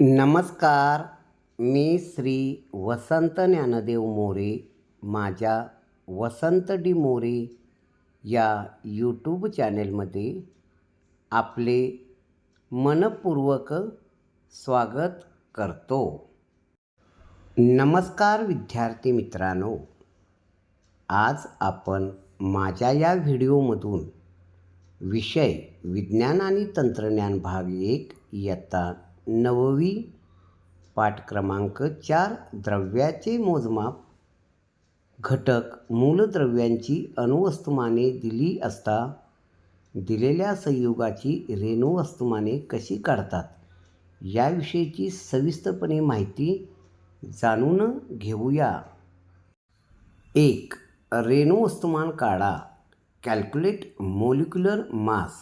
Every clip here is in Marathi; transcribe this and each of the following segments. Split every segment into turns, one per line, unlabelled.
नमस्कार मी श्री वसंत ज्ञानदेव मोरे माझ्या वसंत डी मोरे या यूट्यूब चॅनेलमध्ये आपले मनपूर्वक स्वागत करतो. नमस्कार विद्यार्थी मित्रांनो आज आपण माझ्या या व्हिडिओमधून विषय विज्ञान आणि तंत्रज्ञान भाग एक इयत्ता नववी पाठ क्रमांक चार द्रव्याचे मोजमाप. घटक मूलद्रव्यांची अणुवस्तुमाने दिली असता दिलेल्या संयुगाची रेणुवस्तुमाने कशी काढतात याविषयीची सविस्तरपणे माहिती जाणून घेऊया. एक रेणुवस्तुमान काढा. Calculate molecular mass.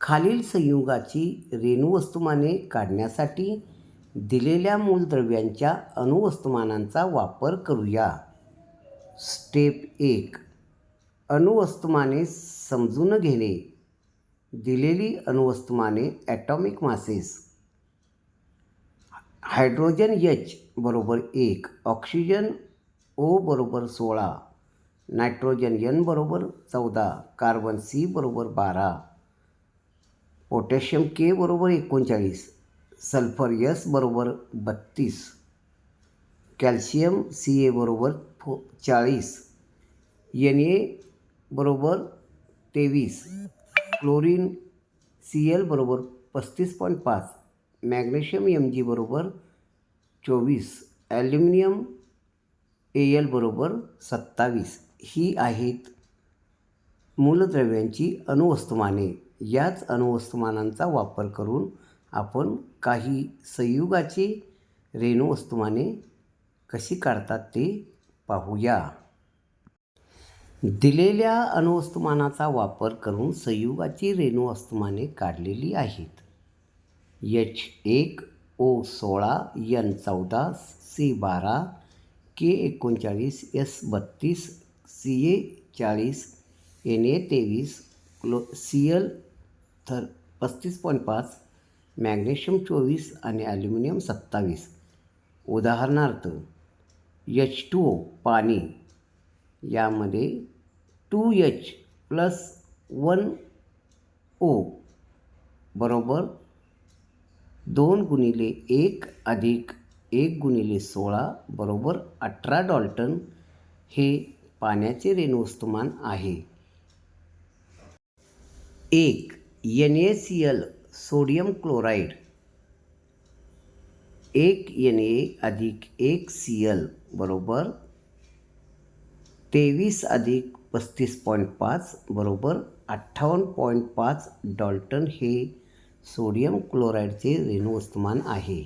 खालील संयुगाची रेणुवस्तुमाने काढण्यासाठी दिलेल्या मूलद्रव्यांच्या अणुवस्तुमानांचा वापर करूया. स्टेप एक. अणुवस्तुमाने समजून घेणे. दिलेली अणुवस्तुमाने ॲटॉमिक मासेस. हायड्रोजन एच बरोबर एक ऑक्सिजन ओ बरोबर सोळा नायट्रोजन एन बरोबर चौदा कार्बन सी बरोबर बारा. पोटॅशियम के बरोबर एकोणचाळीस सल्फर यस बरोबर बत्तीस कॅल्शियम सी ए बरोबर फो चाळीस एन ए बरोबर तेवीस क्लोरीन सी एल बरोबर पस्तीस पॉईंट पाच मॅग्नेशियम एम जी बरोबर चोवीस ॲल्युमिनियम ए एल बरोबर सत्तावीस ही आहेत मूलद्रव्यांची अणुवस्तुमाने. याच अणुवस्तुमानांचा वापर करून आपण काही संयुगाची रेणुवस्तुमाने कशी काढतात ते पाहूया. दिलेल्या अणुवस्तुमानाचा वापर करून संयुगाची रेणुवस्तुमाने काढलेली आहेत. एच एक ओ सोळा यन चौदा सी बारा के एकोणचाळीस एस बत्तीस सी ए चाळीस एन ए तेवीस क्लो सी एल थर पस्तीस पॉईंट पाच मॅग्नेशियम चोवीस आणि ॲल्युमिनियम सत्तावीस. उदाहरणार्थ एच टू ओ पाणी यामध्ये two H plus one O बरोबर दोन गुणिले एक अधिक एक गुणिले सोळा बरोबर अठरा डॉल्टन हे पाण्याचे रेणुवस्तुमान आहे. एक N A C L sodium chloride एक एन ए अधिक एक सी एल बरोबर तेवीस अधिक पस्तीस पॉईंट पाच बरोबर अठ्ठावन्न पॉईंट पाच डॉल्टन हे सोडियम क्लोराईडचे रेणुवस्तुमान आहे।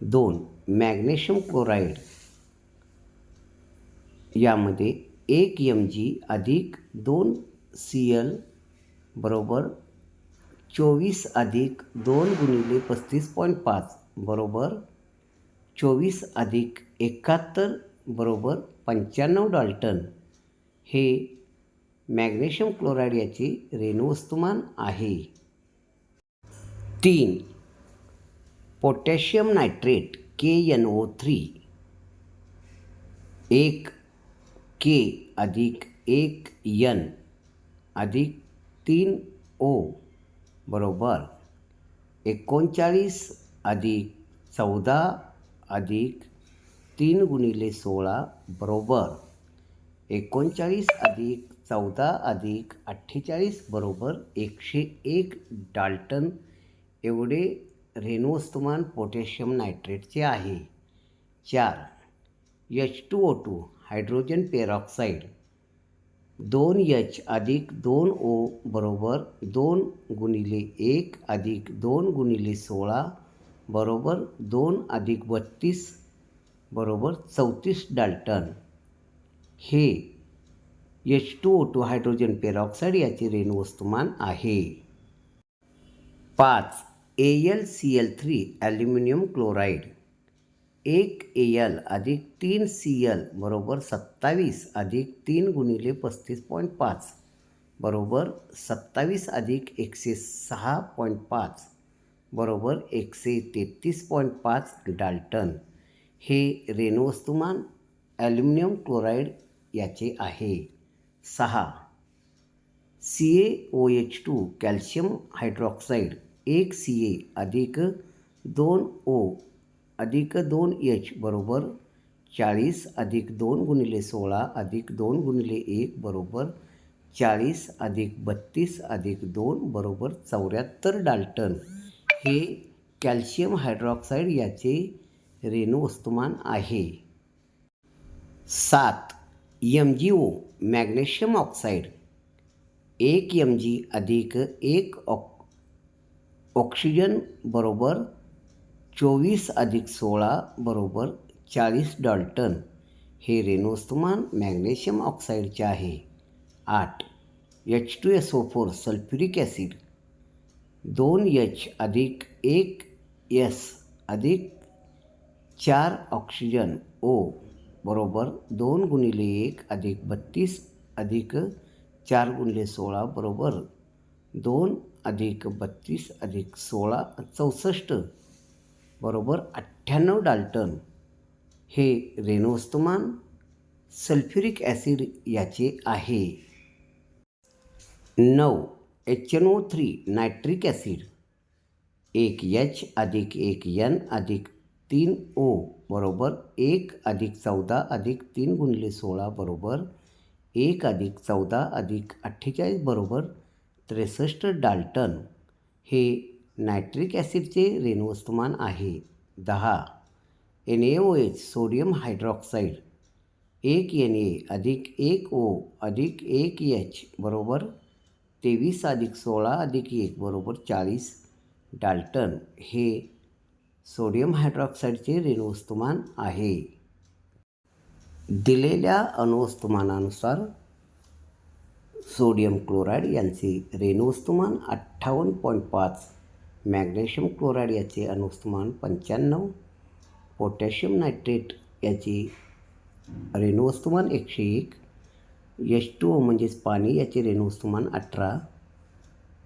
दोन मॅग्नेशियम क्लोराईड यामध्ये एक एम जी अधिक दोन सी एल बरोबर चोवीस अधिक दोन गुणिले पस्तीस पॉईंट पाच बरोबर? चोवीस अधिक एकाहत्तर बरोबर? पंच्याण्णव डाल्टन. हे मॅग्नेशियम क्लोराईड याचे रेणुवस्तुमान आहे. तीन potassium nitrate K N O three. एक के अधिक एक यन अधिक तीन ओ बरोबर. एकोणचाळीस अधिक चौदा अधिक तीन गुणिले सोळा बरोबर. एकोणचाळीस अधिक चौदा अधिक अठ्ठेचाळीस बरोबर. एकशे एक डाल्टन एवढे रेणुवस्तुमान पोटॅशियम नायट्रेटचे आहे. चार H two O two hydrogen peroxide. दोन यच अधिक दोन ओ बरोबर दोन गुणिले एक अधिक दोन गुणिले सोळा बरोबर दोन अधिक बत्तीस बरोबर चौतीस डाल्टन. हे H two O two hydrogen peroxide याचे रेणुवस्तुमान आहे. पाच A L C L three aluminium chloride. एक ए एल अधिक तीन सी एल बरोबर सत्तावीस अधिक तीन गुणिले पस्तीस पॉईंट पाच बरोबर सत्तावीस अधिक एकशे सहा पॉईंट पाच बरोबर एकशे तेहतीस पॉईंट पाच डाल्टन. हे रेणुवस्तुमान ॲल्युमिनियम क्लोराईड याचे आहे. सहा. C A O H two calcium hydroxide एक सी ए अधिक दोन ओ अधिक दोन एच बरोबर चाळीस अधिक दोन गुणिले सोळा अधिक दोन गुणिले एक बरोबर चाळीस अधिक बत्तीस अधिक दोन बरोबर चौऱ्याहत्तर डाल्टन. हे कॅल्शियम हायड्रॉक्साईड याचे रेणू वस्तुमान आहे. सात M G O magnesium oxide. एक एम जी अधिक एक ऑक्सिजन बरोबर चोवीस अधिक सोळा बरोबर चाळीस डॉल्टन हे रेनोस्तुमान मॅग्नेशियम ऑक्साईडचे आहे. आठ H two S O four sulphuric acid. दोन एच अधिक एक एस अधिक चार ऑक्सिजन ओ बरोबर दोन गुणिले एक अधिक बत्तीस अधिक चार गुणिले सोळा बरोबर दोन अधिक बत्तीस अधिक सोळा चौसष्ट बरोबर अठ्ठ्याण्णव डाल्टन हे रेणुवस्तुमान सल्फ्युरिक ॲसिड याचे आहे. नऊ H N O three nitric acid. एक एच अधिक एक एन अधिक तीन ओ बरोबर एक अधिक चौदा अधिक तीन गुणिले सोळा बरोबर एक अधिक चौदा अधिक अठ्ठेचाळीस बरोबर त्रेसष्ट डाल्टन हे नायट्रिक ॲसिडचे रेणुवस्तुमान आहे. दहा. N A O H sodium hydroxide. एक एन ए अधिक एक ओ अधिक एक एच बरोबर तेवीस अधिक सोळा अधिक एक बरोबर चाळीस डाल्टन हे सोडियम हायड्रॉक्साईडचे रेणुवस्तुमान आहे. दिलेल्या अणुवस्तुमानानुसार सोडियम क्लोराईड यांचे रेणुवस्तुमान अठ्ठावन्न पॉईंट पाच मॅग्नेशियम क्लोराईड याचे अणुवस्तुमान पंच्याण्णव पोटॅशियम नायट्रेट याचे रेणुवस्तुमान एकशे एक एच टू ओ म्हणजेच पाणी याचे रेणुवस्तुमान अठरा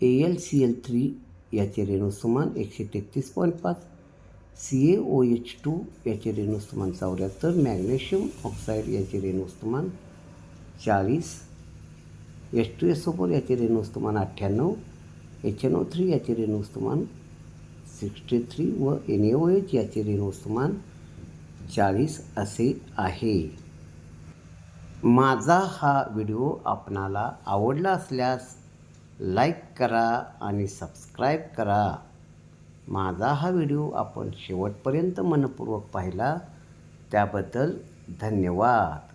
A L C L three याचे रेणुवस्तुमान एकशे तेहतीस पॉईंट पाच C A O H two याचे रेणुस्तुमान चौऱ्याहत्तर मॅग्नेशियम ऑक्साईड याचे रेणुस्तुमान चाळीस H two S O four याचे रेणुस्तुमान अठ्ठ्याण्णव एच एन ओ थ्री याचे रेणुवस्तुमान सिक्स्टी थ्री व एन ए ओ एच याचे रेणुवस्तुमान चाळीस असे आहे. माझा हा व्हिडिओ आपणाला आवडला असल्यास लाईक करा आणि सबस्क्राईब करा. माझा हा व्हिडिओ आपण शेवटपर्यंत मनपूर्वक पाहिला त्याबद्दल धन्यवाद.